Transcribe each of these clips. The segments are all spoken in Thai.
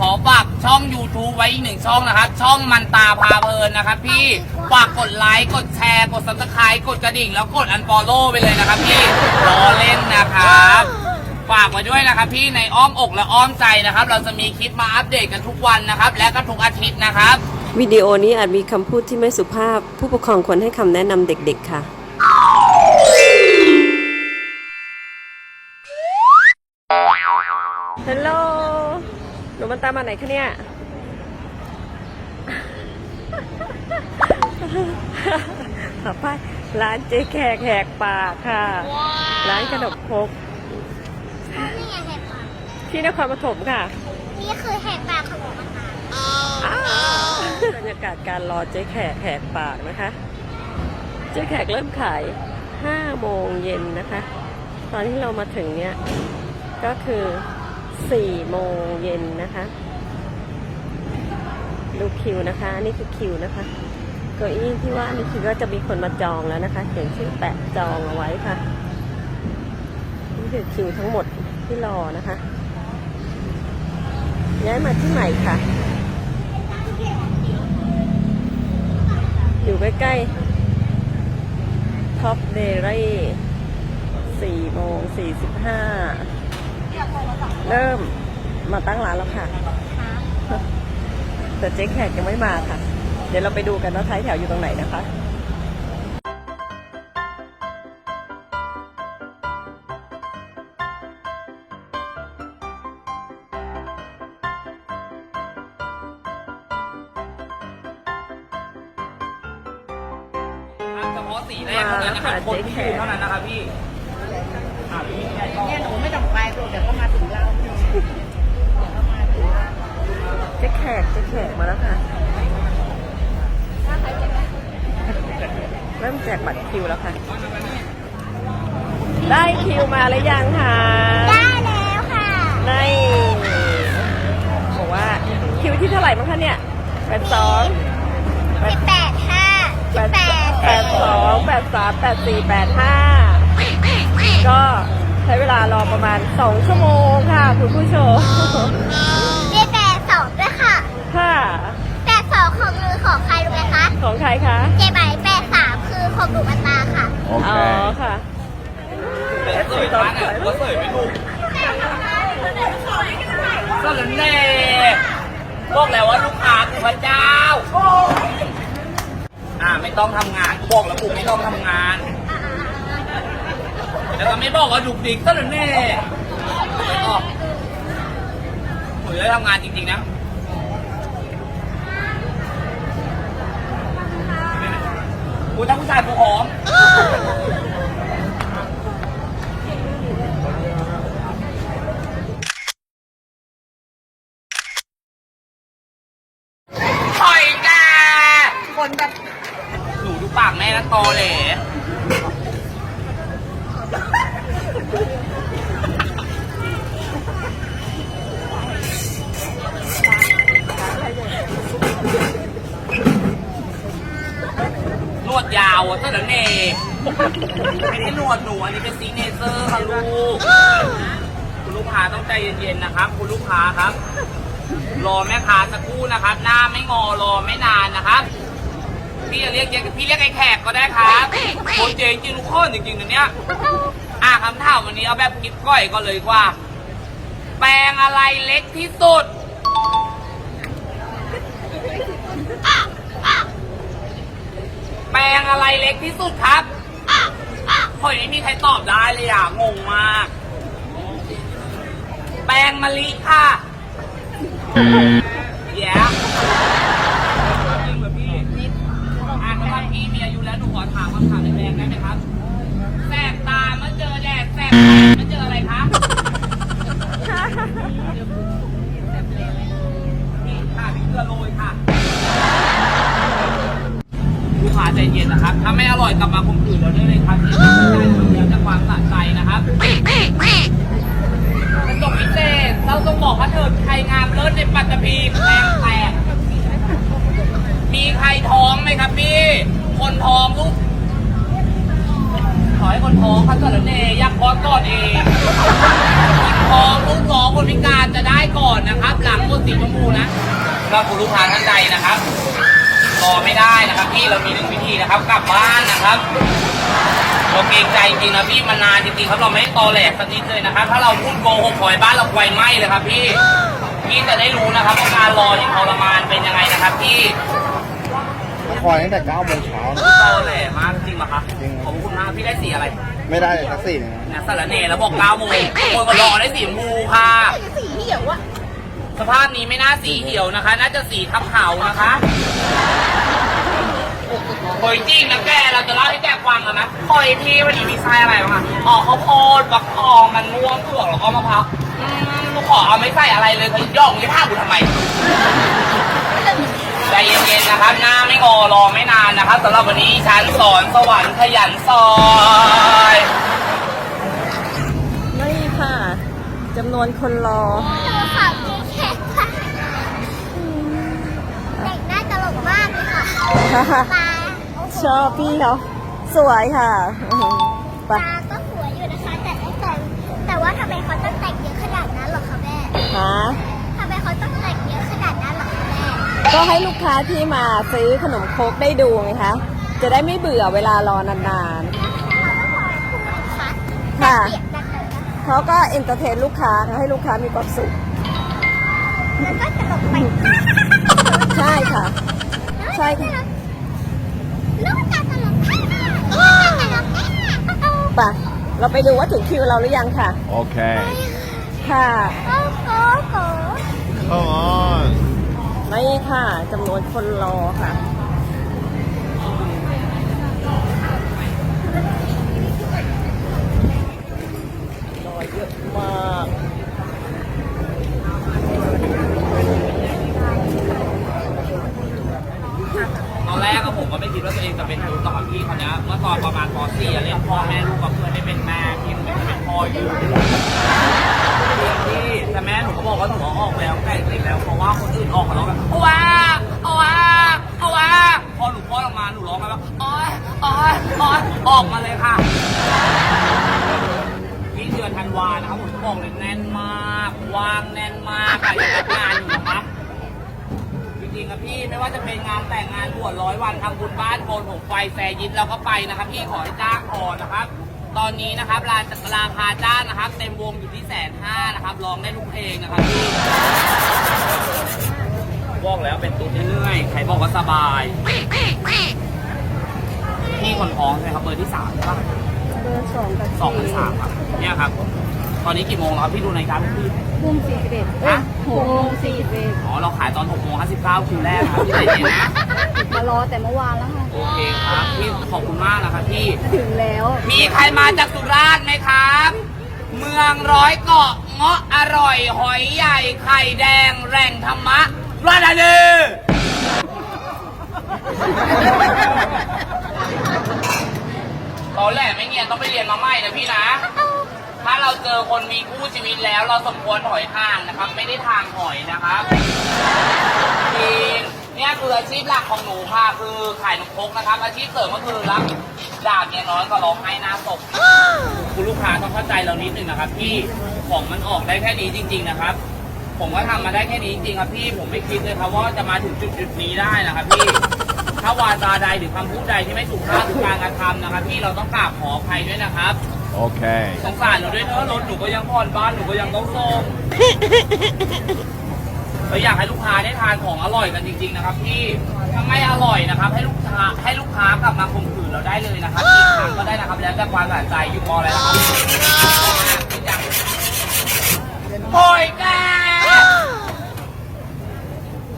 ขอฝากช่อง YouTube ไว้อีกหนึ่งช่องนะครับ ช่องมันตาพาเพลินนะครับพี่ฝากกดไลค์กดแชร์กด subscribe กดกระดิ่ง แล้วกดอันฟอลโล่ไปเลยนะครับพี่รอเล่นนะครับฝากไว้ด้วยนะครับพี่ในอ้อมอกและอ้อมใจนะครับ เราจะมีคลิปมาอัปเดตกันทุกวันนะครับ และก็ทุกอาทิตย์นะครับ วิดีโอนี้อาจมีคำพูดที่ไม่สุภาพ ผู้ปกครองควรให้คำแนะนำเด็กๆค่ะ มันตามมาไหนคะเนี่ยขอไปร้านเจ๊แขกแหกปากค่ะ ร้านขนมครกนี่ไงแหกปาก ที่นครปฐมค่ะ นี่คือแหกปากของหมูมันตาบรรยากาศการรอเจ๊แขกแหกปากนะคะ เจ๊แขกเริ่มขาย5โมงเย็นนะคะ ตอนที่เรามาถึงเนี้ยก็คือ 4 โมงเย็นนะคะ ดูคิวนะคะ นี่คือคิวนะคะเก้าอี้ที่ว่านี่คือก็จะมีคนมาจองแล้วนะคะเขียนชื่อแปะจองเอาไว้ค่ะ นี่คือคิวทั้งหมดที่รอนะคะย้ายมาที่ใหม่ค่ะ อยู่ใกล้ๆท็อปเดลี่สี่โมงสี่สิบห้า เริ่มมาตั้งร้านแล้วค่ะ แต่เจ๊แขกยังไม่มาค่ะ เดี๋ยวเราไปดูกันว่าท้ายแถวอยู่ตรงไหนนะคะเฉพาะสีแรกเท่านั้นนะครับคนที่ยืนเท่านั้นนะครับพี่อะพี่ใหญ่ก็ เนี่ยหนูไม่ต้องไปหรอกเดี๋ยวก็มาถึงเราเดี๋ยวก็มาถึงเราเจ๊แขกเจ๊แขกมาแล้วค่ะ เริ่มแจกบัตรคิวแล้วค่ะ ได้คิวมาหรือยังคะได้แล้วค่ะในบอกว่าคิวที่เท่าไหร่บ้างคะเนี่ยแปดสองสิบแปดห้าแปสิบดแปดแปดสองแปดสามแปดสี่แปดห้า ก็ใช้เวลารอประมาณสองชั่วโมงค่ะ คุณผู้ชมมีแปดสองด้วยค่ะค่ะแปดสองของมือของใครรู้ไหมคะของใครคะเจใบแปดสามคือของหนูมันตาค่ะอ๋อค่ะแต่เสยร้านอะก็เสยไม่ถูกก็เลยแน่บอกแล้วว่าลูกค้าคือพระเจ้า อ่าไม่ต้องทำงานบอกแล้วกูไม่ต้องทำงาน แล้วก็ไม่บอกว่าดุกดิกก็เลยแน่ไม่ออกหนูจะทำงานจริงๆนะกูถ้าผู้ชายกูหอม ค้าต้องใจเย็นๆนะครับ คุณลูกค้าครับ รอแม่ค้าสักครู่นะครับ หน้าไม่งอรอไม่นานนะครับพี่จะเรียกเจ๊พี่เรียกไอ้แขกก็ได้ครับโคตรเจ๊จริงทุกคนจริงๆนะเนี่ยอะคำถามวันนี้เอาแบบกิ๊บก้อยก็เลยกว่า แปลงอะไรเล็กที่สุดแปลงอะไรเล็กที่สุดครับเฮ้ยไม่มีใครตอบได้เลยอะ งงมาก แปลงมะลิค่ะแย่จ ยยักคอก่อนเองคนท้องลูกท้องคนพิการจะได้ก่อนนะครับ หลังหมดสีชมพูคู่นะก็คุณลูกค้าท่านใดนะครับรอไม่ได้นะครับพี่เรามีหนึ่งวิธีนะครับ กลับบ้านนะครับเราเกรงใจจริงนะพี่มันนานจริงๆครับเราไม่ได้ตอแหลกสักนิดเลยนะครับ ถ้าเราพูดโกหกปล่อยบ้านเราไฟไหม้เลยครับพี่พี่จะได้รู้นะครับว่าการรออย่างทรมานเป็นยังไงนะครับพี่คอยตั้งแต่9โมงเช้านะตอแหลมากจริงเหรอคะจริงขอบคุณมากพี่ได้สีอะไร ไม่ได้เลยสักสี่หนึ่งนะเนี่ยสารเนแล้วบอก9โมงคนก็รอได้สีมูค่ะ สีเหี่ยวอะสภาพนี้ไม่น่าสีเหี่ยวนะคะ น่าจะสีทับเขานะคะโอยจริงนะแกเราจะเล่าให้แกฟังกันะคอยที่วันนี้มีไส้อะไรบ้างอะอ๋อข้าวโพดฟักทองมันม่วงถั่วแล้วก็มะพร้าวอืมลูขอเอาไม่ใส่อะไรเลยเธอย่องยี่ผ้ากูทำไม ใจเย็นๆนะครับ หน้าไม่งอรอไม่นานนะครับสำหรับวันนี้ฉันสอนสวรรค์ขยันซอยไม่ค่ะจำนวนคนรอหนูขอกินแค่ค่ะเด็กน่าตลกมากเลยค่ะตาโอ้โหชอบพี่เขาสวยค่ะอื้อหือไปตาก็สวยอยู่นะคะ แต่ไม่แต่งแต่ว่าทำไมเขาต้องแต่งเยอะขนาดนั้นหรอคะแม่หาทำไมเขาต้องแต่งเยอะขนาดนั้นหรอคะแม่ ก็ให้ลูกค้าที่มาซื้อขนมครกได้ดูไงคะ จะได้ไม่เบื่อเวลารอนานค่ะเปียกดังเลยนะๆเขาก็เอนเตอร์เทนลูกค้าให้ลูกค้ามีความสุขแล้วก็ตลกไปใช่ค่ะ ใช่ค่ะลูกตาตลกลูกตาตลกไปเราไปดูว่าถึงคิวเราหรือยังค่ะ Okay ค่ะโอ้โหโห Come on ไม่ค่ะจำนวนคนรอค่ะรอเยอะมากตอนแรกก็ผมก็ไม่คิดว่าตัวเองจะเป็นครูต่อพี่คนนี้เมื่อตอนประมาณป .4 อะเล่นพ่อแม่ลูกกับเพื่อนได้เป็นแม่พี่ได้เป็นพ่ออยู่ ม่หนูก็บอกว่าหนูออกแล้วแต่เด็กแล้วเพราะว่าคนอื่นออกมาแล้วแบบเอาว่าเอาว่าเอาว่าพอหนูคลอดออกมาหนูร้องมาแบบโอ๊ยโอ๊ยโอ๊ยออกมาเลยค่ะพี่เดือนธันวานะครับผมบอกเลยแน่นมากว่างแน่นมากอะยังรับงานอยู่นะครับจริงๆครับพี่ไม่ว่าจะเป็นงานแต่งงานบวชร้อยวันทำบุญบ้านโกนผมไฟแฟยินเราก็ไปนะครับพี่ขอให้จ้างพอนะครับ ตอนนี้นะครับราราคาจ้างนะครับ เต็มวงอยู่ที่แสนห้านะครับร้องได้ทุกเพลงนะครับพี่บอกแล้วเป็นตุ๊ดเรื่อยๆใครบอกว่าสบายพี่คนท้องใช่ไหมครับเบอร์ที่สามใช่ปะเบอร์สองกับสองหรือสามครับเนี่ยครับ ตอนนี้กี่โมงแล้วครับพี่ดูในาฬิการพี่มุมสี่สิบเอ็ดฮะหกโมงสี่สิบเอ็ดอ๋อเราขายตอน6โมง59คิวแรกนะครับพี่ใจเย็นนะ มารอแต่เมื่อวานแล้วค่ะ โอเคครับพี่ขอบคุณมากนะครับพี่ ถึงแล้ว มีใครมาจากสุราษฎร์ไหมครับ เมืองร้อยเกาะเงาะอร่อย หอยใหญ่ไข่แดงแหล่งธรรมะราดาเดตอนแรกไม่เงียนต้องไปเรียนมาใหม่นะพี่นะ ถ้าเราเจอคนมีคู่ชีวิตแล้วเราสมควรถอยห่างนะครับ ไม่ได้ทางถอยนะครับจริง เนี่ยคืออาชีพหลักของหนูค่ะ คือขายนมครกนะครับ อาชีพเสริมก็คือรับดาบเนี่ยน้อยก็ร้องไห้หน้าศพคุณลูกค้าต้องเข้าใจเรานิดนึงนะครับพี่ของมันออกได้แค่นี้จริง ๆนะครับ ผมก็ทำมาได้แค่นี้จริงๆครับพี่ผมไม่คิดเลยครับว่าจะมาถึงจุดจุดๆนี้ได้นะครับพี่ถ้าวาจาใดหรือคำพูดใดที่ไม่สุภาพหรือการกระทำนะครับ พี่เราต้องกราบขออภัยด้วยนะครับ Okay สงสารหนูด้วยเนอะรถหนูก็ยังผ่อนบ้านหนูก็ยังต้องส่ง เราอยากให้ลูกค้าได้ทานของอร่อยกันจริง ๆ นะครับพี่ถ้าไม่อร่อยนะครับ ให้ลูกค้าให้ลูกค้ากลับมาข่มขืนเราได้เลยนะครับอีกครั้งก็ได้นะครับ แล้วแต่ความสะใจอยู่พอแล้วนะครับโอ้ยแก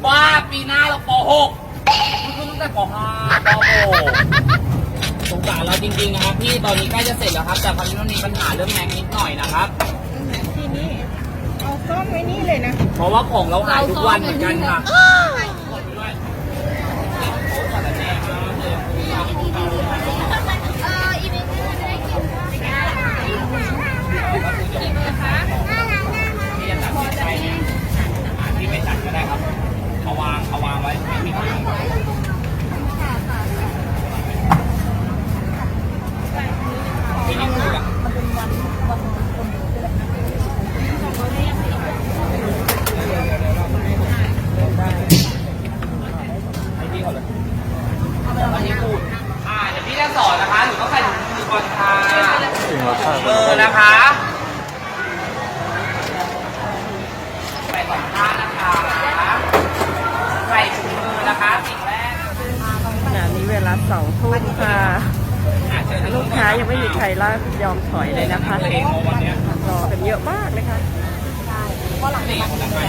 บ้าปีหน้าเราป .6 คุณตั้งแต่ป .5 ป .6 สงสารเราจริงๆนะครับพี่ตอนนี้ใกล้จะเสร็จแล้วครับ แต่คราวนี้มันมีปัญหาเรื่องแมงนิดหน่อยนะครับ ไว้นี่เลยนะ เพราะว่าของเราหายทุกวันเหมือนกันค่ะที่จะตัดสินใจเนี่ยอ่าที่ไม่ตัดก็ได้ครับเอาวางเอาวางไว้ไม่มีปัญหาที่นี่คือแบบ ลูกค้า ลูกค้ายังไม่มีใครล่ายอมถอยเลยนะคะ เองวันเนี้ย ร อกันเยอะมากเลยค่ะนี่คนละไป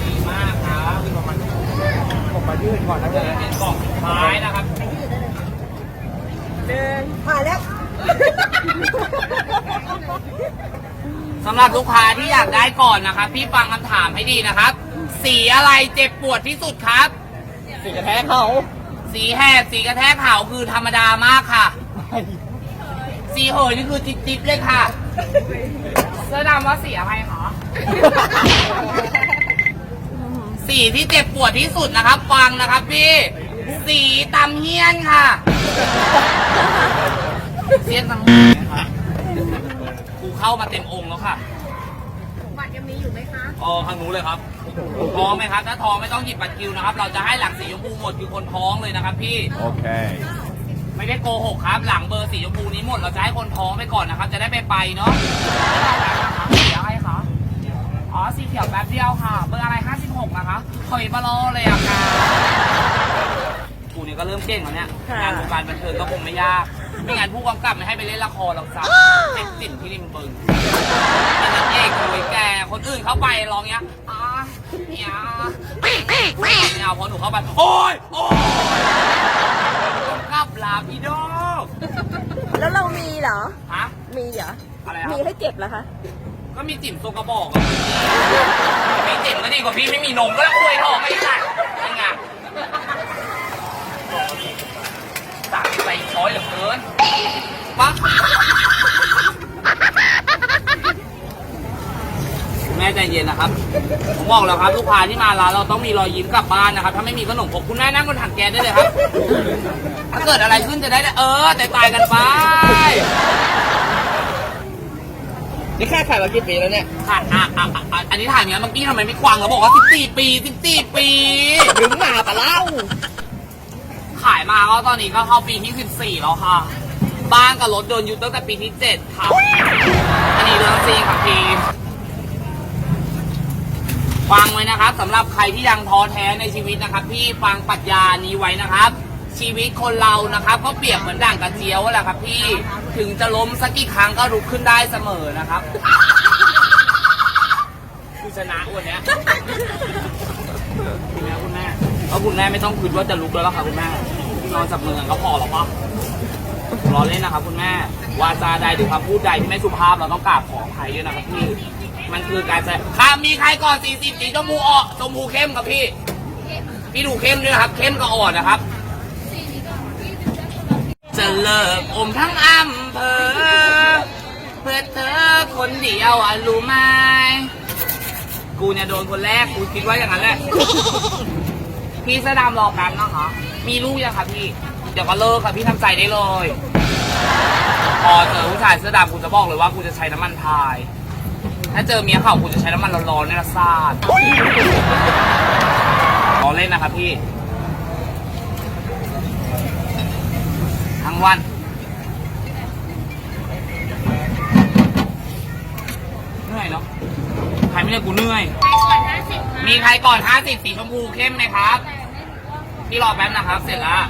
ดีมากครับผมมายื่นก่อนนะเจอเป็นกล่องสุดท้ายนะครับเดินมาแล้วสำหรับลูกค้าที่อยากได้ก่อนนะครับ พี่ฟังคำถามให้ดีนะครับ สีอะไรเจ็บปวดที่สุดครับ สีกระแทกเขา สีแหบสีกระแทกเข่าคือธรรมดามากค่ะ สีเหยนี่คือจิ๊บๆเลยค่ะ เสื้อดำว่าสีอะไรคะสีที่เจ็บปวดที่สุดนะครับฟังนะครับพี่ สีตำเฮี้ยนค่ะเสี้ยนตำเฮี้ยนค่ะกูเข้ามาเต็มองค์แล้วค่ะบัตรยังมีอยู่ไหมคะ อ๋อทางนู้นเลยครับ ท้องไหมครับ ถ้าท้องไม่ต้องหยิบบัตรคิวนะครับ เราจะให้หลังสีชมพูหมดคือคนท้องเลยนะครับพี่ Okay. ไม่ได้โกหกครับ หลังเบอร์สีชมพูนี้หมดเราจะให้คนท้องไปก่อนนะครับ จะได้ไปไปเนาะสีอะไรคะอ๋อสีเขียวแป๊บเดียวค่ะ เบอร์อะไร 56 นะคะคอยบาโลเลยอะค่ะกูนี่ก็เริ่มเก่งแล้วเนี่ยค่ะงานวงการบันเทิงก็คงไม่ยากไม่งั้นผู้กำกับไม่ให้ไปเล่นละครหรอกครับติดสินที่ริมบึงเป็นนางเอกเลยแกคนอื่นเข้าไปร้องเงี้ยอ่าเนี่ยไม่เอาพอหนูเข้าไปโอ๊ยโอ๊ยกำกับ ลาพี่โดแล้วเรามีเหรอ ฮะ มีเหรอ อะไรครับ มีให้เก็บเหรอคะ ก็มีจิ๋มโซกระบอกอะมีจิ๋มก็ดีกว่าพี่ไม่มีนมก็แล้วคุยทองไม่ได้ยังไงสามใส่ช้อยเหลือเกินปั๊บ ม่ใจเย็นนะครับ ผมบอกแล้วครับลูกค้าที่มาร้านเราต้องมีรอยยิ้มกลับบ้านนะครับ ถ้าไม่มีขนมผมคุณแม่นั่งบนถังแก๊สได้เลยครับ ถ้าเกิดอะไรขึ้นจะได้เออแต่ตายกันไป นี่แค่ขายมากี่ปีแล้วเนี่ยอะอะอะอะอันนี้ถ่ายอย่างนี้เมื่อกี้ทำไมไม่ควังเราบอกว่า14 ปี 14 ปีถึงหนาปะเล่า ขายมาก็ตอนนี้ก็เข้าปีที่ 14 แล้วค่ะ บ้านกับรถโดนยึดตั้งแต่ปีที่ 7 ค่ะ อันนี้เรื่องจริงค่ะพี่ ฟังไว้นะครับสำหรับใครที่ยังท้อแท้ในชีวิตนะครับ พี่ฟังปรัชญานี้ไว้นะครับ ชีวิตคนเรานะครับ ก็เปรียบเหมือนด่างกระเจียวแหละครับ พี่ถึงจะล้มสักกี่ครั้งก็ลุกขึ้นได้เสมอนะครับคือชนะวันนี้คุณแม่คุณแม่เพราะคุณแม่ไม่ต้องคิดว่าจะลุกแล้วล่ะค่ะคุณแม่นอนจับมืองก็พอหรอปะรอเล่นนะครับคุณแม่วาจาใดหรือคำพูดใดที่ไม่สุภาพเราต้องกราบขออภัยด้วยนะครับพี่ มันคือการแสดงค่ะมีใครก่อน40สีชมพูอ่อนชมพูเข้มครับพี่ พี่ดูเข้มด้วยนะครับ เข้มกับอ่อนนะครับ จะเลิกอมทั้งอำเภอ เพื่อเธอคนเดียวอะรู้ไหมกูเนี่ยโดนคนแรกกูคิดว่าอย่างนั้นแหละพี่เสื้อดำรอแป๊บนะคะมีลูกยังคะพี่ เดี๋ยวก็เลิกค่ะพี่ทำใจได้เลยพอเจอผู้ชายเสื้อดำกูจะบอกเลยว่ากูจะใช้น้ำมันพาย ถ้าเจอเมียเขากูจะใช้น้ำมันร้อนๆเนี่ยละซาดรอเล่นนะครับพี่ ทั้งวันเหนื่อยเนาะใครไม่ได้กูเหนื่อย มีใครก่อน 50 สีชมพูเข้มไหมครับ พี่รอแป๊บนะครับ เสร็จแล้ว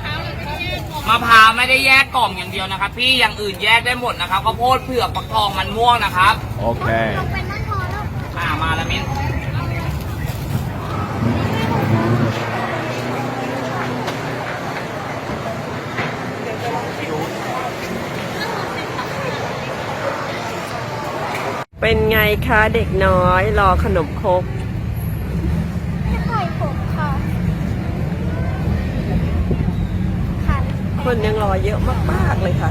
มะพร้าวไม่ได้แยกกล่องอย่างเดียวนะครับ พี่อย่างอื่นแยกได้หมดนะครับข้าวโพดเผือกฟักทองมันม่วงนะครับ Okay. ลงไปนั่งรอแล้ว อ่ามาแล้วมิ้นเป็นไงคะเด็กน้อย รอขนมครกจะปล่อยผมค่ะค่ะคนยังรอเยอะมาก ๆ เลยค่ะ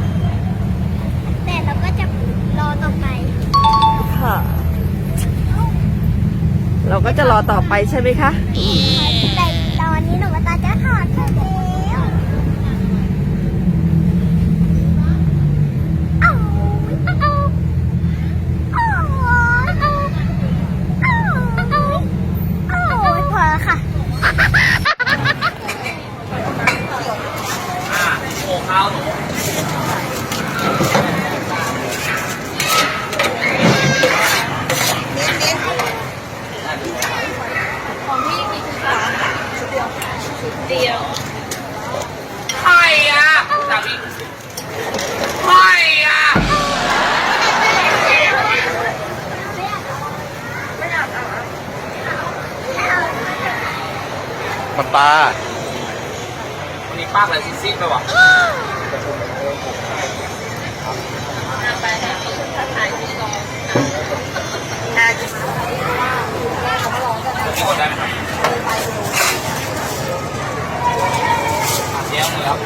เราก็จะรอต่อไปใช่ไหมคะแต่ตอนนี้หนูว่าตาจะถอดเสื้อุดเดียวใครอะสามีใครอะมันตาวันนี้ป้าอะไรซีดๆไปวะไปค่ะถ้าถ่ายที่ร้องนะได้ไหมครับ เดี๋ยวเลยครับ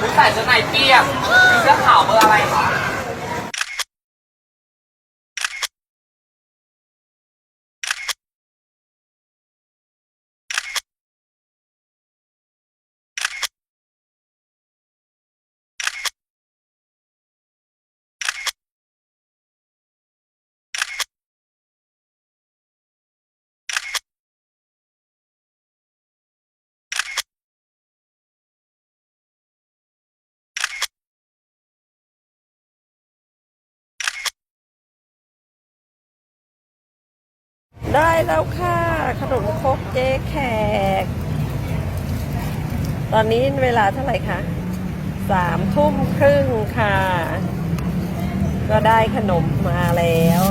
คุณใส่เสื้อในเปียกมีเสื้อขาวเบอร์อะไรคะ ได้แล้วค่ะ ขนมครกเจ๊แขก ตอนนี้เวลาเท่าไหร่คะสามทุ่มครึ่งค่ะ ก็ได้ขนมมาแล้ว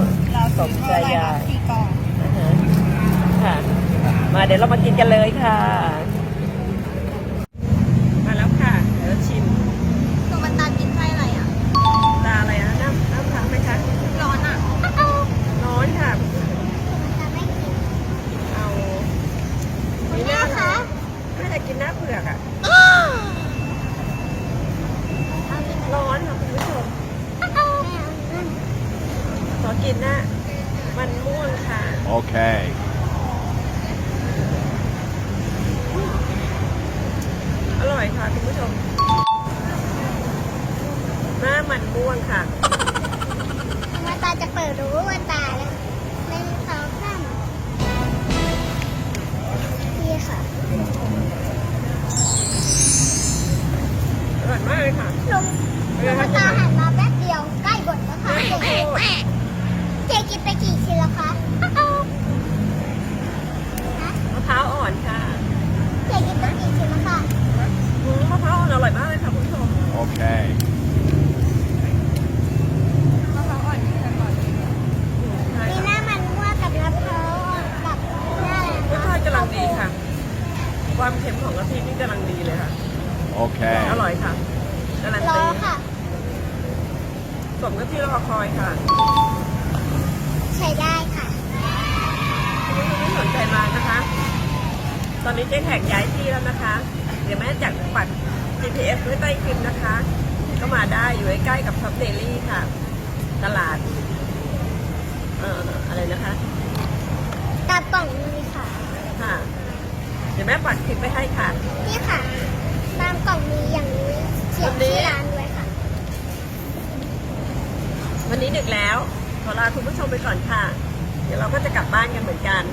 สมใจอยากสี่กล่องอ่าฮะค่ะ มาเดี๋ยวเรามากินกันเลยค่ะ สมกับที่รอคอยค่ะ ใช้ได้ค่ะคุณผู้ชมไม่สนใจมานะคะ ตอนนี้เจ๊แขกย้ายที่แล้วนะคะ เดี๋ยวแม่จัดปัด GPS ไว้ใต้คลิปนะคะ ก็มาได้อยู่ใกล้ๆกับท็อปเดลี่ค่ะ ตลาด เอ่ออะไรนะคะ ตามกล่องนี้ค่ะ ค่ะ เดี๋ยวแม่ปัดคลิปไปให้ค่ะ นี่ค่ะ ตามกล่องมีอย่างนี้เขียนชื่อร้านด้วยค่ะ วันนี้ดึกแล้ว ขอลาคุณผู้ชมไปก่อนค่ะ เดี๋ยวเราก็จะกลับบ้านกันเหมือนกัน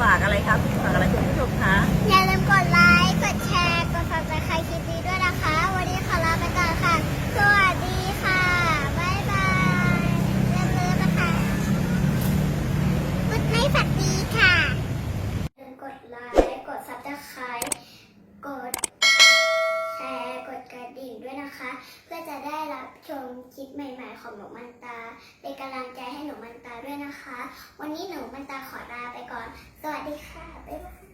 ฝากอะไรครับฝากอะไรคุณผู้ชมคะ อย่าลืมกดไลค์ กดแชร์ กด subscribe คลิปนี้ด้วยนะคะ วันนี้ขอลาไปก่อนค่ะ สวัสดีค่ะ บ๊ายบายเริ่มเริ่มนะคะกดไม่ฝักดีค่ะอย่าลืมกดไลค์ กด subscribe กดแชร์ กดกระดิ่งด้วยนะคะ เพื่อจะได้รับชมคลิปใหม่ ๆ ของหนูมันตา เป็นกำลังใจให้หนูมันตาด้วยนะคะ วันนี้หนูมันตาขอลาไปก่อน สวัสดีค่ะ บ๊ายบาย